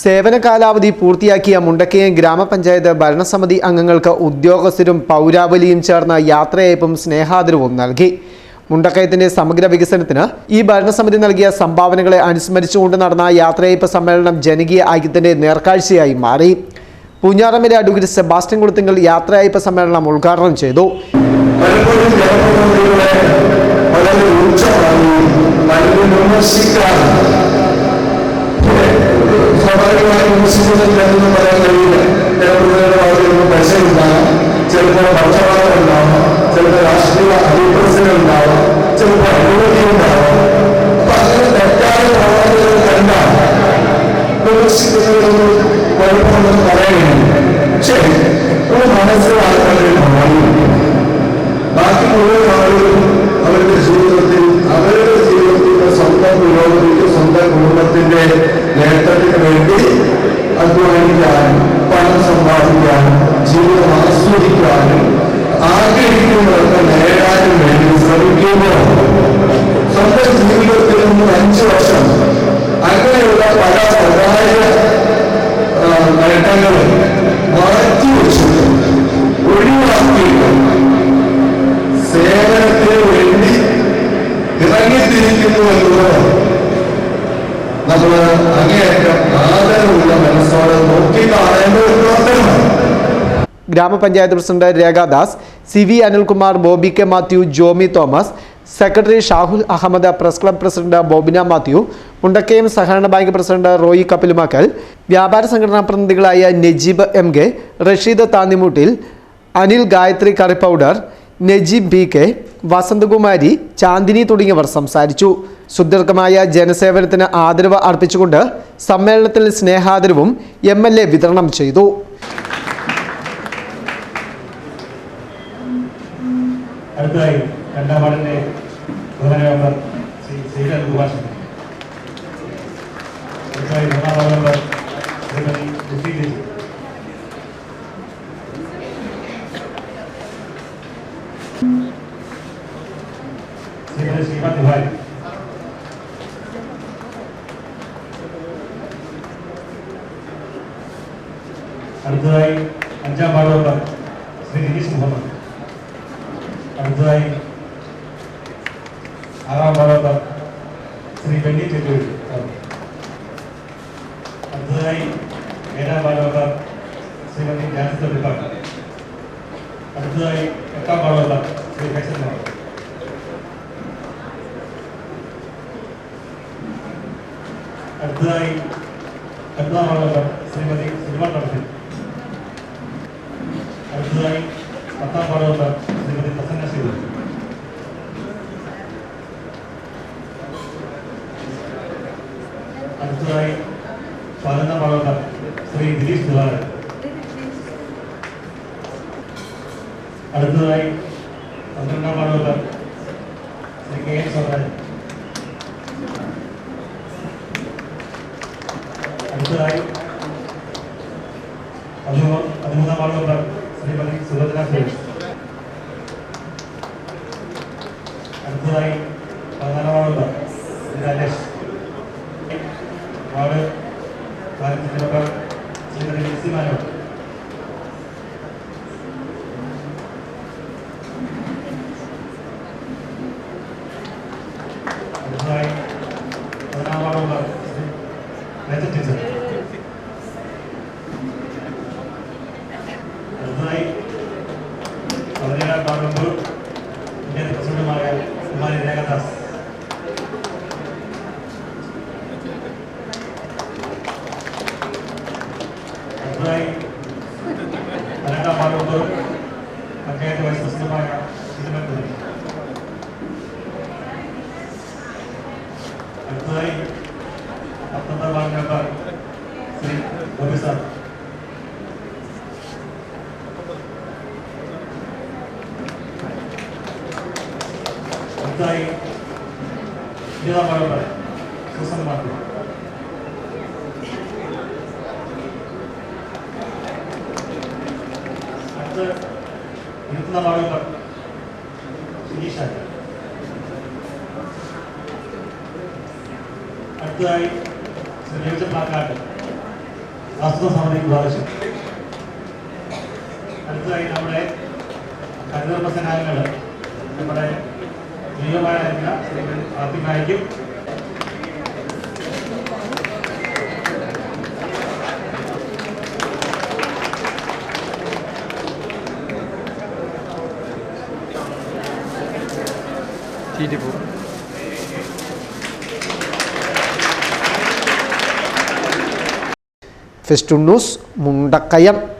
സേവന കാലാവധി പൂർത്തിയാക്കിയ മുണ്ടക്കയം ഗ്രാമപഞ്ചായത്ത് ഭരണസമിതി അംഗങ്ങൾക്ക് ഉദ്യോഗസ്ഥരും പൗരാവലിയും ചേർന്ന യാത്രയയപ്പും സ്നേഹാദരവും നൽകി. മുണ്ടക്കയത്തിന്റെ സമഗ്ര വികസനത്തിന് ഈ ഭരണസമിതി നൽകിയ സംഭാവനകളെ അനുസ്മരിച്ചുകൊണ്ട് നടന്ന യാത്രയയപ്പ് സമ്മേളനം ജനകീയ ഐക്യത്തിന്റെ നേർക്കാഴ്ചയായി മാറി. പൂഞ്ഞാറമ്മിലെ അഡ്വക്കേറ്റ് സെബാസ്റ്റ്യൻ കുളത്തിങ്കൽ യാത്രയയപ്പ് സമ്മേളനം ഉദ്ഘാടനം ചെയ്തു. സ്വാഭാവികമായി വിമർശിക്കുന്നില്ല എന്ന് പറയാൻ കഴിയില്ല. ജനപ്രതിനിധികളുടെ ഭാഗത്ത് പൈസ ഉണ്ടാകാം ചിലപ്പോൾ പക്ഷപാതം ഉണ്ടാവാം. ചിലപ്പോൾ രാഷ്ട്രീയ അഭിപ്രസനം ഉണ്ടാവാം. ചിലപ്പോൾ അഴിമതി ഉണ്ടാവാം. ജീവിതം ആഗ്രഹിക്കുന്നവർക്ക് നേടാനും വേണ്ടി ശ്രമിക്കുമ്പോൾ സ്വന്തം ജീവിതത്തിൽ നിന്ന് അഞ്ച് വർഷം അങ്ങനെയുള്ള പല സ്വകാര്യ നേട്ടങ്ങൾ മാറ്റിവെച്ചിട്ട് ഒഴിവാക്കിയിട്ട് സേവനത്തിന് വേണ്ടി ഇറങ്ങിത്തിരിക്കുന്നു എന്നുള്ളത് നമ്മൾ അങ്ങേയറ്റം ആദരവുള്ള മനസ്സോടെ നോക്കി കാണേണ്ട ഒരു പ്രവർത്തനമാണ് ഗ്രാമപഞ്ചായത്ത് president Rekhadas C V Anilkumar Boby K Mathew Jomy Thomas secretary Shahul Ahammed press club president Bobina Mathew Mundakayam സഹകരണ ബാങ്ക് പ്രസിഡന്റ് റോയി കപ്പിലുമാക്കൽ വ്യാപാര സംഘടനാ പ്രതിനിധികളായ Najeeb M K Rasheed Thannimoottil Anil Gayathri curry powder Najeeb B K Vasanthakumari Chandini തുടങ്ങിയവർ സംസാരിച്ചു. സുദീർഘമായ ജനസേവനത്തിന് ആദരവ് അർപ്പിച്ചുകൊണ്ട് സമ്മേളനത്തിൽ സ്നേഹാദരവും M വിതരണം ചെയ്തു. അടുത്തതായി രണ്ടാം വാർഡിന്റെ ബഹുമാന മെമ്പർ ശ്രീ ശ്രീധരൻ സുഭാഷൻ അടുത്തതായി മൂന്നാം ward member Sreemathi Lucy Liji Sreemathi Srimad Tiwari അടുത്തതായി അഞ്ചാം വാർഡ് മെമ്പർ ശ്രീ നിതീഷ് മുഹമ്മദ് అబ్బాయి అరామరాల శ్రీ వెండి తెలుగు అబ్బాయి మేనాబాలవల శ్రీమతి ధ్యానస్థ విభాగ అబ్బాయి ఎక్కాబాలవల శ్రీ హెసన్ అబ్బాయి అబ్బాలవల శ్రీమతి సినిమా నడుతుంది అబ్బాయి పత్తా బాలవల അടുത്തതായി പതിനൊന്നാം വാർഡ് ശ്രീ ദിലീഷ് ദിവാരൻ അടുത്തതായി പന്ത്രണ്ടാം ward Sree K N Swaraj അടുത്തതായി പതിമൂന്ന് പതിമൂന്നാം വാർഡ് മെമ്പർ ശ്രീമതി സുഭദ്ര സുരേഷ് അടുത്തതായി sebagai tanda panutur terkait dengan sesama ya. Itu kan tuh terkait apa terbang gambar Sri Bobisar terkait di dalam member Susan Martin അടുത്ത ഇരുപത്തൊന്നാം വാർഡ് മെമ്പർ ശിരീഷ് ആചാര്യ അടുത്തതായി ശ്രീ പാക്കാട്ട് ആസൂത്രണ സമിതിക്ക് ബാധിച്ചു അടുത്തതായി നമ്മുടെ ഹരിതകർമ്മസേനാംഗങ്ങൾ നമ്മുടെ നിയമമായിരുന്ന Shrimati Die debout. Festunus mundakayam